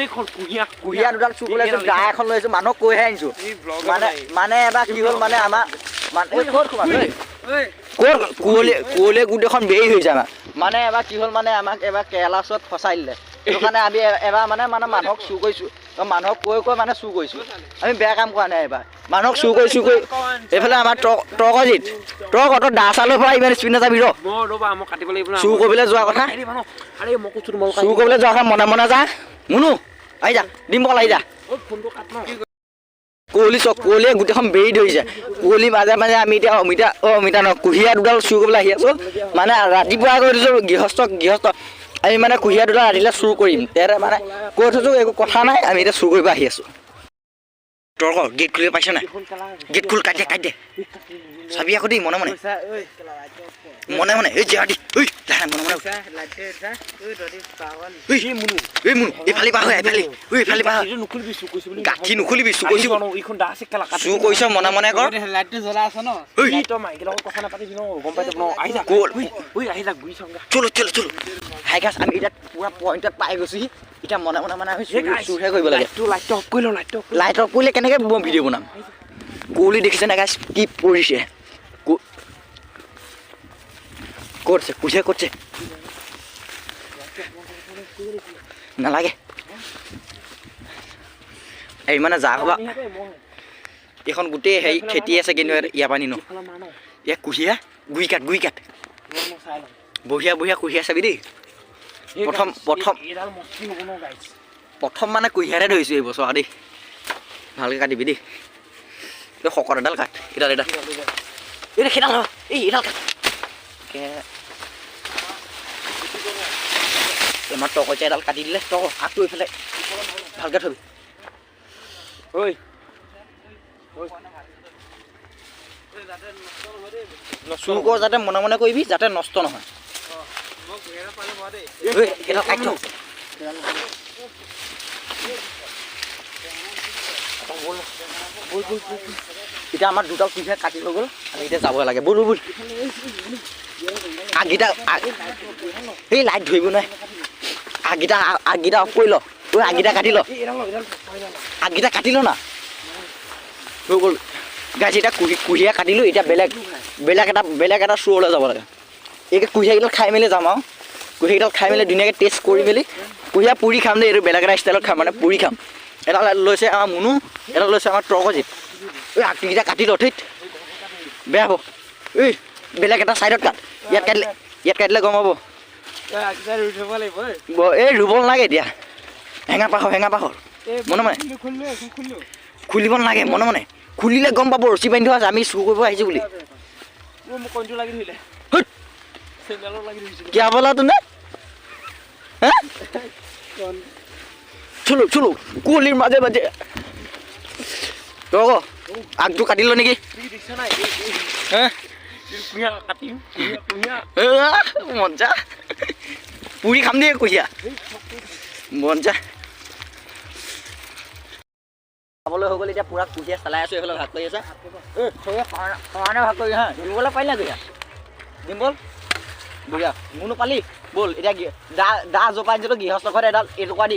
এইখন কুঁহিয়া কুঁহিয়া দুডাল চুৰ কৰি গা এখন লৈ আহিছো। মানুহক কৈহে আনিছো মানে। মানে এবাৰ কি হ'ল মানে আমাৰ মানে কুঁৱলী কুঁৱলীয়ে গোটেইখন বেৰি হৈছে আমাৰ। মানে এবাৰ কি হ'ল মানে আমাক এবাৰ কেৰেলা ওচৰত ফচাই দিলে। সেইটো কাৰণে আমি এবাৰ মানে মানে মানুহক চুৰ কৰিছোঁ। মানুহক কৈ কৈ মানে চুৰ কৰিছোঁ। আমি বেয়া কাম কৰা নাই এবাৰ। মানুহক চুৰ কৰি চুৰ কৰি এইফালে আমাৰ ট্ৰকজিত ট্ৰক অত দা চালৰ পৰা ইমান স্পীড নাযাবি ৰ। চুৰ কৰিবলৈ যোৱা কথা। চুৰ কৰিবলৈ যোৱা কথা মনে মনে যা। মুনু, আহি যা, ডিম পল আহি যা। ন কুঁৱলী চক কুঁৱলীয়ে গোটেইখন বেৰি ধৰিছে। কুঁৱলী মাজে মাজে আমি এতিয়া অমিতা, অ, অমিতা নহয় কুঁহিয়া দুডাল চুৰ কৰিবলৈ আহি আছোঁ। মানে ৰাতিপুৱা কৰি দিছোঁ গৃহস্থ গৃহস্থ। আমি মানে কুঁহিয়া দুডাল ৰাতিলৈ চুৰ কৰিম। তেৰে মানে কৈ থৈছোঁ, একো কথা নাই, আমি এতিয়া চুৰ কৰিব আহি আছোঁ। তৰ্ক গেট খুলিব পাইছ নাই? গেট খোল কাটি কাটি। দে চাবি আকৌ দেই মনে মনে। মনে মনে এই জেয়া দি ঐ লাহে মনে মনে। এই মুনু এই মুনু এইফালে পাৰ হৈ এইফালে ঐ এইফালে পাৰ হৈ। এইটো নুখুলিবি চুৰ কৰিছো বুলি গাঁঠি নুখুলিবি আছে কেলা কাটি চুৰ মনে মনে কৰ। ন? ন ন। চলো চলো চলো। হাই গাছ আমি এতিয়া পুৰা পইণ্টত পাই গৈছোহি। এতিয়া মনে মনে মানে আমি চুৰ চুৰহে কৰিব লাগে। লাইটটো অফ কৰি ল লাইটটো অফ কৰি ল। লাইটৰ কৰিলে কেনেকৈ ভিডিঅ' বনাম? কুঁৱলী দেখিছে নে গাছ কি পৰিছে কু- ক'ত আছে? কুঁহিয়া ক'ত আছে? নালাগে। এই মানে যা হ'বা। এইখন গোটেই হেৰি খেতি আছে কিন্তু ইয়াৰ পৰা নিনো মাৰ কুঁহিয়া গুৰি কাট গুৰি কাট বঢ়িয়া বঢ়িয়া কুঁহিয়া চাবি দেই প্ৰথম প্ৰথম এইডাল প্ৰথম মানে কুঁহিয়াৰে ধৰিছোঁ এই বছৰ দেই। ভালকৈ কাটিবি দেই। এই শকত এডাল কাট এডাল এডাল এই সেইডাল এই এডাল কাট। আমাৰ টকতিয়া এডাল কাটি দিলে। তক আগটো এইফালে ভালকৈ থবি। ঐ। চুৰ কৰ যাতে মনে মনে কৰিবি যাতে নষ্ট নহয়। ঐ এডাল কাটি থ এতিয়া আমাৰ দুটা কুঁহিয়াৰ কাটি হৈ গ'ল আমি এতিয়া যাব লাগে। বল বল, আগকেইটা আগ- এই লাইট ধৰিব নোৱাৰে আগকেইটা আগকেইটা অফ কৰি ল। ঐ আগকেইটা কাটি ল। আগকেইটা কাটি ল না। হৈ গ'ল। গাছ এতিয়া কুঁহি কুঁহিয়া কাটিলোঁ এতিয়া বেলেগ বেলেগ এটা বেলেগ এটা চুৰলৈ যাব লাগে। এই কুঁহিয়াকেইডাল খাই মেলি যাম আৰু। কুঁহিয়াকেইডাল খাই মেলি ধুনীয়াকৈ টেষ্ট কৰি মেলি কুঁহিয়া পুৰি খাম দেই এইটো বেলেগ এটা ষ্টাইলত খাম মানে পুৰি খাম। এডাল লৈছে আমাৰ মুনু এডাল লৈছে আমাৰ ট্ৰকজিত ঐ আগকেইটা কাটি ল থৈত বেয়া হ'ব। ঐ বেলেগ এটা ছাইডত কাট। ইয়াত কাটিলে ইয়াত কাটিলে গম পাব ৰুই থব লাগিব ঐ। ব- এই ৰুব নালাগে এতিয়া। হেঙা পাহৰ হেঙা পাহৰ। এই মনে মনে। খুলিব নালাগে মনে মনে। খুলিলে গম পাব ৰছী বান্ধি থোৱা আছে আমি চুৰ কৰিব আহিছোঁ বুলি। क्या बोला तूने হ্যাঁ চলো চলো কুঁৱলীৰ মাজে মাজে ৰ'ব আগটো কাটি ল নেকি তুমি দেখিছা নাই এই- এই- হে এই কুঁহিয়া কাটিম কুঁহিয়া কুঁহিয়া এ, মজা পুৰি খাম দেই কুঁহিয়া মজা খাবলৈ হৈ গ'ল এতিয়া পূৰা কুঁহিয়া চলাই আছোঁ এইফালে ভাগ কৰি আছে এই চবে সমানে সমানে ভাগ কৰি হা দিবলৈ পাৰিলে কুঁহিয়া দিম ব'ল বঢ়িয়া পালি? ব'ল গি- দা দা জপাই দিছিলোঁ গৃহস্থ ঘৰত এডাল এটুকুৰা দি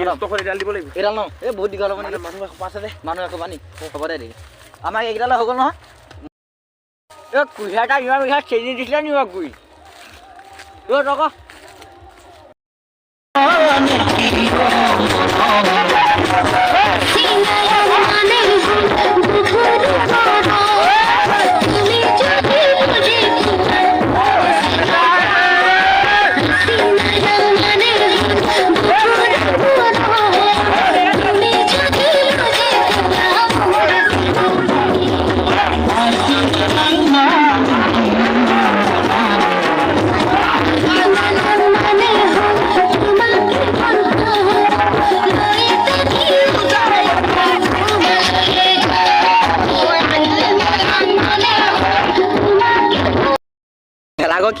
গৃহস্থ ঘৰত এডাল দিব লাগিব। এইডাল ন এই বহুত দীঘল হ'ব মানে নেকি মানুহ এসোপা আছে দে মানুহ এসোপা নি হ'ব দে আমাক এইকেইটালৈ হৈ গ'ল নহয়। এই কুঁহিয়াৰটা ইমান কুঁহিয়াৰ চেনি দিছিলে নি গুৰি অ' তক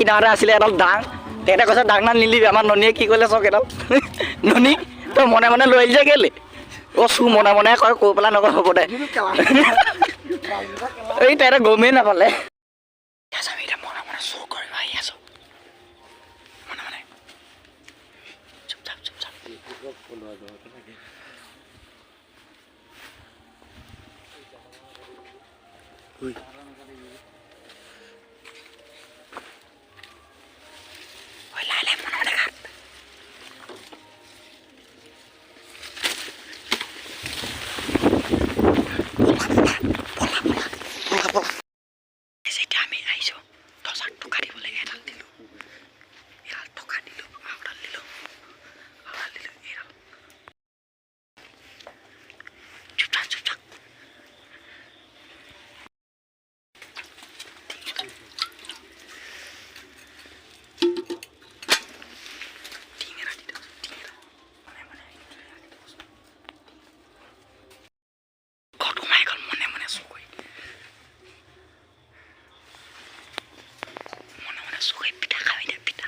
কিনাৰতে আছিলে এডাল ডাং তেখেতে কৈছে ডাং ডাল নিলিবি আমাৰ ননীয়ে কি কৰিলে চক এডাল? ননী তই মনে মনে লৈ আহিছে কেলে? অ' চু মনে মনে কয় কৈ পেলাই নকয় হ'ব দে। এই তেহেঁতে গমেই নাপালে। আমি এতিয়া মনে মনে চুৰ কৰিব আহি আছোঁ মনে মনে চুপ চাপ চুপ চাপ ঐ লাই লাই মনে মনে কাট যেতিয়া আমি আহিছোঁ দৰ্জাক টকা দিবলৈ এডাল দিলোঁ এডাল টকা দিলোঁ আউডাল দিলোঁ আউডাল দিলোঁ এডাল চুপ থাক চুপ থাক টিঙেৰা দি দিওঁ টিঙেৰা মনে মনে ঘৰত সোমাই গ'ল মনে মনে চকুৰি মনে মনে চকুৰি পিঠা খাবি দে পিঠা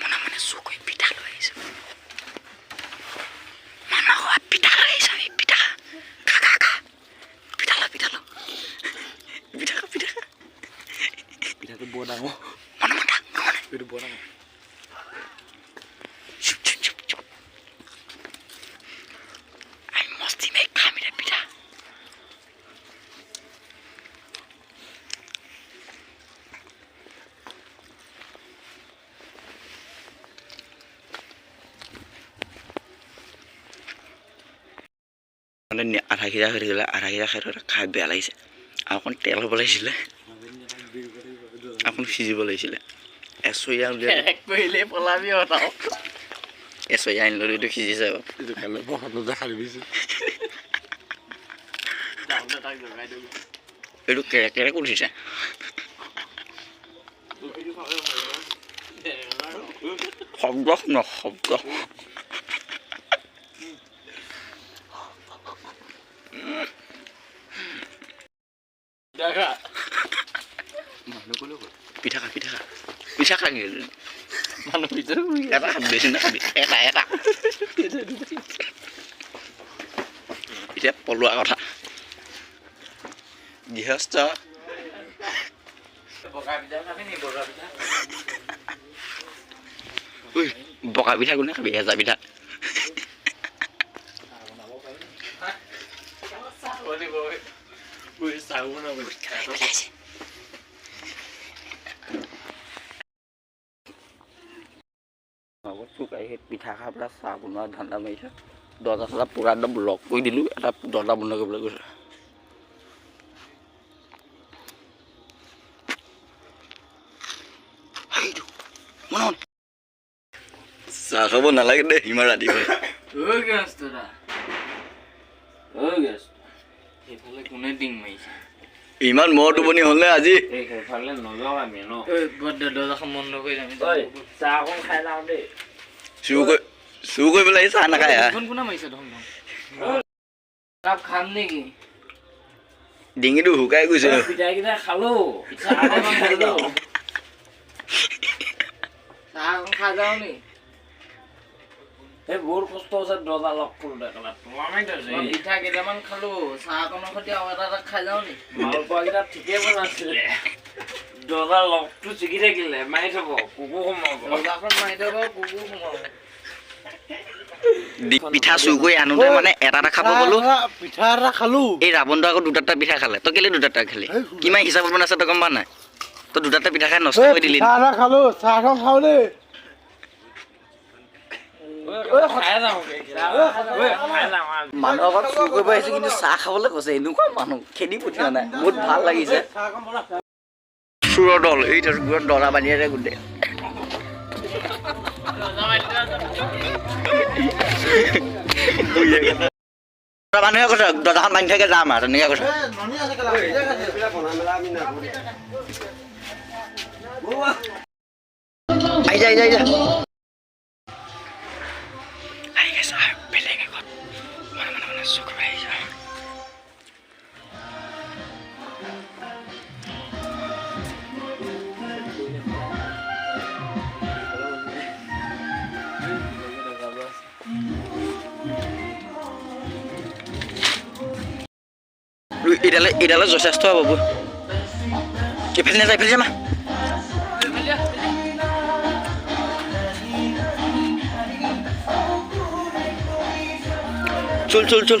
মনে মনে চকুৰি পিঠা লৈ আহিছোঁ মানুহ ঘৰত পিঠা লৈ আহিছোঁ আমি পিঠা খা খা খা পিঠা ল পিঠা ল পিঠা খা পিঠা খা পিঠাটো বৰ ডাঙৰ মনে মনে থাক মনে মনে এইটো বৰ ডাঙৰ চুপ চুপ চুপ চুপ আমি মস্তি মাৰি খাম এতিয়া পিঠা মানে নি- আধা সিজা হৈ থাকিলে আধা সিজা খাই থৈ খাই বেয়া লাগিছে। আৰু অকণ তেল হ'ব লাগিছিলে। অকণ সিজিব লাগিছিলে। এচৰীয়া উলিয়াই এচৰীয়া আনি ল'লোঁ এইটো সিজিছে এইটো কাইলৈ প্ৰসাদত দেখা দিবিছো তাক জগাই দিওঁ এইটো কেৰে কেৰে উঠিছে শব্দ শুন শব্দ। পিঠা খা পিঠা খা পিঠা খা কি মানুহ এটা খাবি বেছি নাখাবি এটা এটা এতিয়া পলোৱা কথা গৃহস্থ বগা পিঠা কোনে খাবি হেজা পিঠা আগত চুকাই সেই পিঠা খাই পেলাই চাহ বনোৱা ধান্দা মাৰিছে দৰ্জা চৰ্জা পূৰা একদম লক কৰি দিলোঁ এটা দৰ্জা বন্ধ কৰিবলৈ কৈছে সেইটো মনে মনে চাহ খাব নালাগে দেই ইমান গেছ সেইফালে কোনে টিং মাৰিছে? ইমান মৰ টোপনি হ'লনে আজি এই সেইফালে নযাওঁ আমি ন? ঐ বৰ দৰ্জাখন বন্ধ কৰি যাম চাহ অকণ খাই যাওঁ দেই। চুৰ কৰি চুৰ কৰি পেলাই চাহ নাখায় হা? কোন কোনে মাৰিছে ধন ধন কাপ খাম নেকি? ডিঙিটো শুকাই গৈছে। খালো। চাহ অকণ খাই যাওঁ। চাহ অকণ খাই যাওঁ নি? এই কষ্ট হৈছে দৰ্জা তোমামেই থৈছে পিঠা কেইটামান খালো চাহ অকণৰ সৈতে আৰু এটা এটা খাই যাওঁ নি। মালপোৱাকেইটা ঠিকেই বনাইছিলে। দৰ্জা লকটো ছিগি থাকিলে মাৰি থব কুকুৰ সোমাব। দৰ্জাখন মাৰি থব কুকুৰ সোমাব। পিঠা চুৰ কৰি আনোতে মানে এটা এটা খাব গ'লো। পিঠা এটা খালো। এই ৰাৱণটো আকৌ দুটাটা পিঠা খালে। তই কেলে দুটাটা খালি? কিমান হিচাপত বনাইছে তই গম পা নাই? তই দুটাটা পিঠা খাই নষ্ট কৰি দিলি খালো চাহ এখন খাও দেই। মানুহ আগত চুৰ কৰিব আহিছে, কিন্তু চাহ খাবলৈ কৈছে। এনেকুৱা মানুহ, খেদি পঠিওৱা নাই। বহুত ভালো লাগিছে। চোৰৰ দল এই গোটেই দৰা বালিয়াৰে গোটেই মানুহে কৈছে দৰ্জাখন বান্ধি থাকে যাম আৰু, তেনেকৈ কৈছে। আহি যা, আহি এডালে এডালে যথেষ্ট হ'ব বৌ। এইফালে নাযায় এইফালে যামা চল চল চল।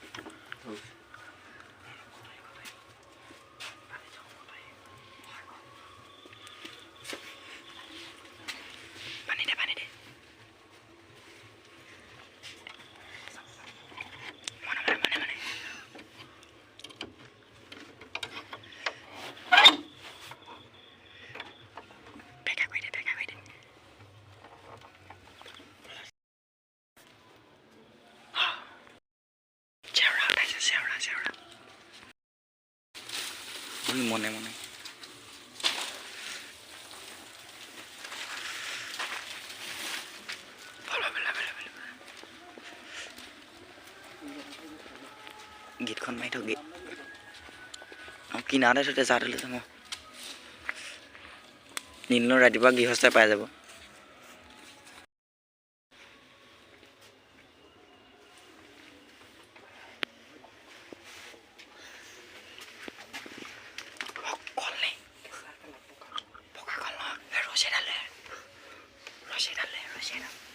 পানী দে পানী দে মনে মনে মনে মনে ভেকা কৰি দে ভেকা কৰি দে চেওৰা উঠাইছে চেওৰা চেওৰা উই, মনে মনে। গীতখন মাৰি থওঁ গীত অঁ কিনাৰতে থৈ যা লৈ যাম নিদিলেও ৰাতিপুৱা গৃহস্থই পাই যাব কল নেই পকা কল নহয় এই ৰছী এডালে ৰছী এডালে ৰছী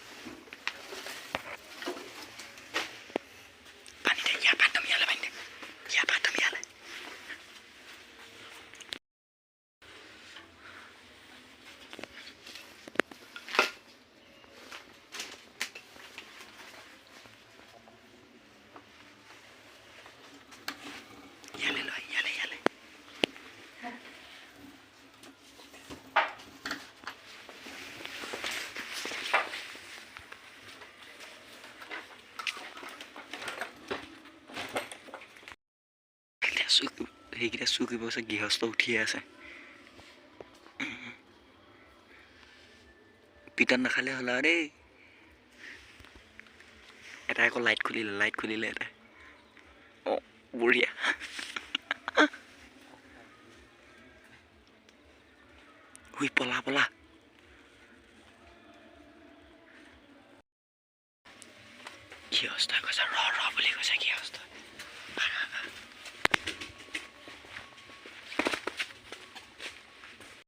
সেইকেইটা চুই কৰিব আছে গৃহস্থ উঠিয়ে আছে। পিটন নাখালে হ'ল আৰু দেই। এটাই আকৌ লাইট খুলিলে লাইট খুলিলে এটাই। অঁ বঢ়িয়া। হুই পলা পলা। গৃহস্থই কৈছে ৰ।